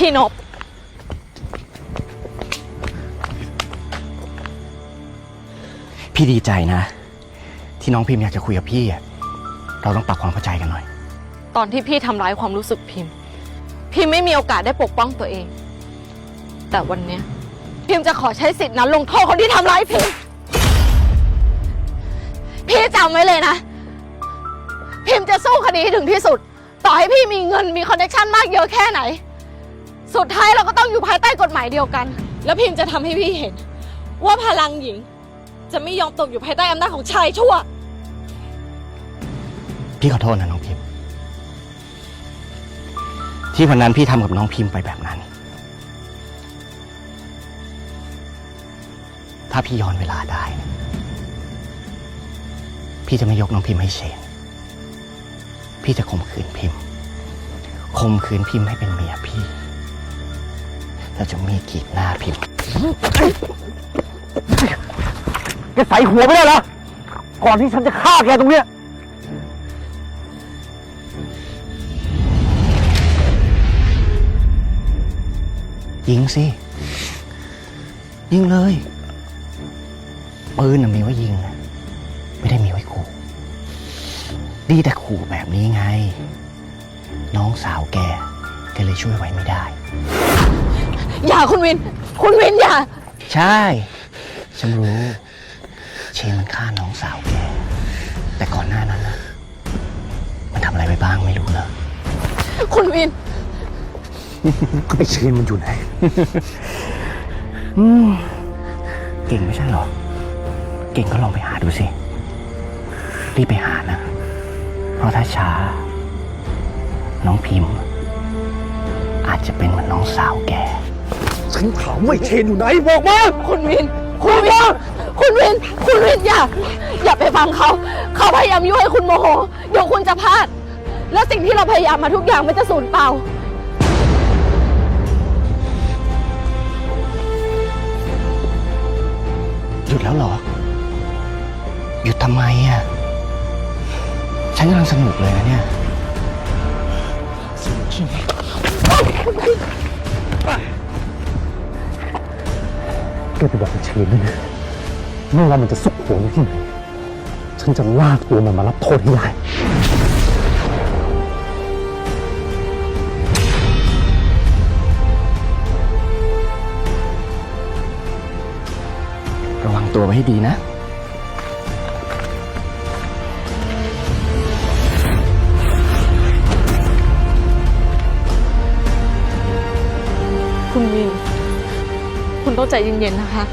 พี่นบพี่ดีใจนะ ที่น้องพิมพ์อยากจะคุยกับพี่อะเราต้องปรับความเข้าใจกันหน่อย ตอนที่พี่ทำร้ายความรู้สึกพิมพ์ พิมพ์ไม่มีโอกาสได้ปกป้องตัวเอง แต่วันเนี้ยพิมพ์จะขอใช้สิทธินั้นลงโทษคนที่ทำร้ายพิมพ์พี่จำไว้เลยนะ พิมพ์จะสู้คดีให้ถึงที่สุด ต่อให้พี่มีเงินมีคอนเนคชั่นมากเยอะแค่ไหน สุดท้ายเราก็ต้องอยู่ภายใต้กฎหมายเดียวกัน แล้วพิมจะทำให้พี่เห็น ว่าพลังหญิง จะไม่ยอมตกอยู่ภายใต้อำนาจของชายชั่ว พี่ขอโทษนะน้องพิมพ์ ที่วันนั้นพี่ทำกับน้องพิมพ์ไปแบบนั้น ถ้าพี่ย้อนเวลาได้นะพี่จะไม่ยกน้องพิมพ์ให้เชน พี่จะข่มขืนพิมพ์ข่มขืนพิมพ์ให้เป็นเมียพี่ แล้วจะมีกรีดหน้าพิมพ์แกใส่หัวไม่ได้เหรอ ก่อนที่ฉันจะฆ่าแกตรงเนี้ยยิงสิ ยิงเลย ปืนน่ะมีไว้ยิงนะไม่ได้มีไว้ขู่ ดีแต่ขู่แบบนี้ไง น้องสาวแกแกเลยช่วยไว้ไม่ได้ อย่าคุณวิน คุณวินอย่า ใช่ ฉันรู้ เชนมันฆ่าน้องสาวแก แต่ก่อนหน้านั้นนะมันทำอะไรไปบ้างไม่รู้เหรอคุณวิน ไอ้เชนมันอยู่ไหน อืมเก่งไม่ใช่เหรอ เก่งก็ลองไปหาดูสิ รีบไปหานะ เพราะถ้าช้า น้องพิมพ์ อาจจะเป็นเหมือนน้องสาวแก ฉันถามว่าไอ้เชนอยู่ไหนบอกมา คุณวิน คุณวิน คุณวิน คุณวินอย่า อย่าไปฟังเขา เขาพยายามยั่วให้คุณโมโห เดี๋ยวคุณจะพลาด แล้วสิ่งที่เราพยายามมาทุกอย่างมันจะสูญเปล่า หยุดแล้วเหรอ หยุดทำไมอะ ฉันกำลังสนุกเลยนะเนี่ย แกไปบอกไอ้เชนด้วยนะไม่ว่ามันจะซุกหัวอยู่ที่ไหน ฉันจะลากตัวมันมารับโทษให้ได้ ระวังตัวไว้ให้ดีนะ ต้องใจเย็นๆนะคะ